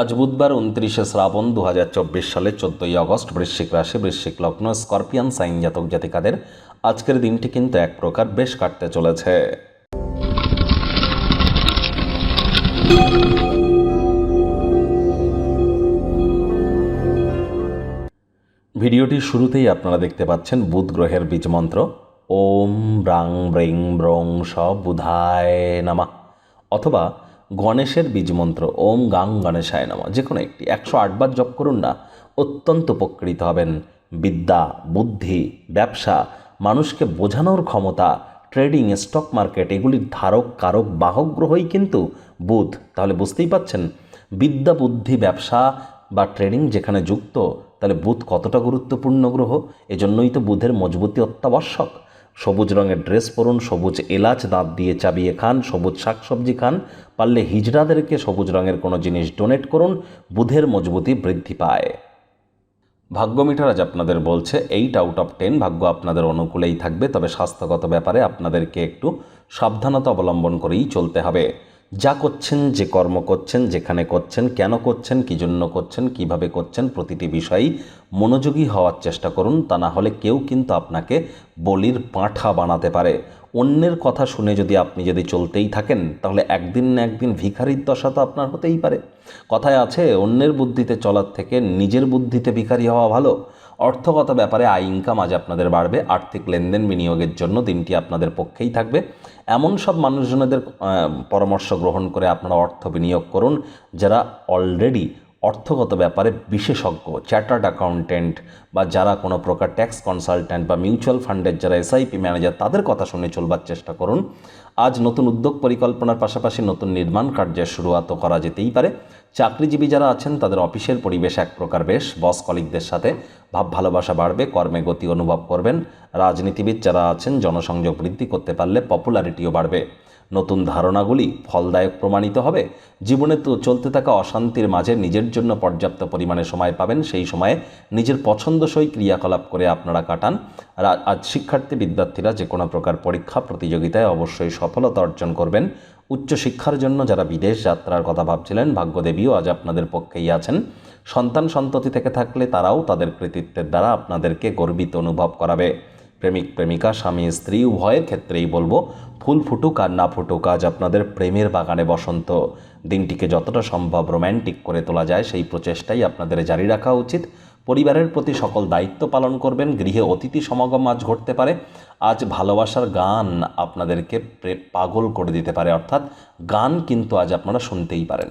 আজ বুধবার উনত্রিশে শ্রাবণ দু সালের চোদ্দোই আগস্ট, বৃশ্চিক রাশি, বৃশ্চিক লগ্ন, স্করপিয়ান, সাইন জাতক জাতিকাদের আজকের দিনটি কিন্তু এক প্রকার বেশ কাটতে চলেছে। ভিডিওটির শুরুতেই আপনারা দেখতে পাচ্ছেন বুধ গ্রহের বীজ মন্ত্র। ওম ব্রাং ব্রিং ব্রং স বুধায় নামা। অথবা গণেশের বীজ মন্ত্র ওম গাং গণেশায় নামা। যে কোনো একটি, একশো আটবার জপ করুন না, অত্যন্ত উপকৃত হবেন। বিদ্যা, বুদ্ধি, ব্যবসা, মানুষকে বোঝানোর ক্ষমতা, ট্রেডিং, স্টক মার্কেট, এগুলির ধারক, কারক, বাহক গ্রহই কিন্তু বুধ। তাহলে বুঝতেই পাচ্ছেন? বিদ্যা, বুদ্ধি, ব্যবসা বা ট্রেডিং যেখানে যুক্ত, তাহলে বুধ কতটা গুরুত্বপূর্ণ গ্রহ? এজন্যই তো বুধের মজবুতি অত্যাবশ্যক। সবুজ রঙের ড্রেস পরুন, সবুজ এলাচ দাঁত দিয়ে চাবিয়ে খান, সবুজ শাকসবজি খান, পারলে হিজড়াদেরকে সবুজ রঙের কোনো জিনিস ডোনেট করুন, বুধের মজবুতি বৃদ্ধি পায়। ভাগ্য মিটার আজ আপনাদের বলছে এইট আউট অফ টেন ভাগ্য আপনাদের অনুকূলেই থাকবে, তবে স্বাস্থ্যগত ব্যাপারে আপনাদেরকে একটু সাবধানতা অবলম্বন করেই চলতে হবে। যা করছেন, যে কর্ম করছেন, যেখানে করছেন, কেন করছেন, কী জন্য করছেন, কীভাবে করছেন, প্রতিটি বিষয়েই মনোযোগী হওয়ার চেষ্টা করুন। তা না হলে কেউ কিন্তু আপনাকে বলির পাঁঠা বানাতে পারে। অন্যের কথা শুনে যদি আপনি যদি চলতেই থাকেন, তাহলে একদিন না একদিন ভিখারির দশা তো আপনার হতেই পারে। কথায় আছে, অন্যের বুদ্ধিতে চলার থেকে নিজের বুদ্ধিতে ভিখারি হওয়া ভালো। অর্থগত ব্যাপারে আয় ইনকাম আজ আপনাদের বাড়বে। আর্থিক লেনদেন বিনিয়োগের জন্য দিনটি আপনাদের পক্ষেই থাকবে। এমন সব মানুষজনদের পরামর্শ গ্রহণ করে আপনারা অর্থ বিনিয়োগ করুন, যারা অলরেডি অর্থগত ব্যাপারে বিশেষজ্ঞ, চার্টার্ড অ্যাকাউন্টেন্ট বা যারা কোনো প্রকার ট্যাক্স কনসালট্যান্ট বা মিউচুয়াল ফান্ডের যারা এসআইপি ম্যানেজার, তাদের কথা শুনে চলবার চেষ্টা করুন। আজ নতুন উদ্যোগ পরিকল্পনার পাশাপাশি নতুন নির্মাণ কার্যের শুরুয়াতও করা যেতেই পারে। চাকরিজীবী যারা আছেন, তাদের অফিসের পরিবেশ এক প্রকার বেশ। বস কলিকদের সাথে ভাব ভালোবাসা বাড়বে, কর্মে গতি অনুভব করবেন। রাজনীতিবিদ যারা আছেন, জনসংযোগ বৃদ্ধি করতে পারলে পপুলারিটিও বাড়বে। নতুন ধারণাগুলি ফলদায়ক প্রমাণিত হবে। জীবনে তো চলতে থাকা অশান্তির মাঝে নিজের জন্য পর্যাপ্ত পরিমাণে সময় পাবেন। সেই সময়ে নিজের পছন্দসই ক্রিয়াকলাপ করে আপনারা কাটান। আর আজ শিক্ষার্থী বিদ্যার্থীরা যে কোনো প্রকার পরীক্ষা, প্রতিযোগিতায় অবশ্যই সফলতা অর্জন করবেন। উচ্চশিক্ষার জন্য যারা বিদেশ যাত্রার কথা ভাবছিলেন, ভাগ্যদেবীও আজ আপনাদের পক্ষেই আছেন। সন্তান সন্ততি থেকে থাকলে তারাও তাদের কৃতিত্বের দ্বারা আপনাদেরকে গর্বিত অনুভব করাবে। প্রেমিক, প্রেমিকা, স্বামী, স্ত্রী, উভয়ের ক্ষেত্রেই বলব, ফুল ফুটুক আর না ফুটুক, আজ আপনাদের প্রেমের বাগানে বসন্ত। দিনটিকে যতটা সম্ভব রোম্যান্টিক করে তোলা যায়, সেই প্রচেষ্টাই আপনাদের জারি রাখা উচিত। পরিবারের প্রতি সকল দায়িত্ব পালন করবেন, গৃহে অতিথি সমাগম আজ ঘটতে পারে। আজ ভালোবাসার গান আপনাদেরকে পাগল করে দিতে পারে, অর্থাৎ গান কিন্তু আজ আপনারা শুনতেই পারেন।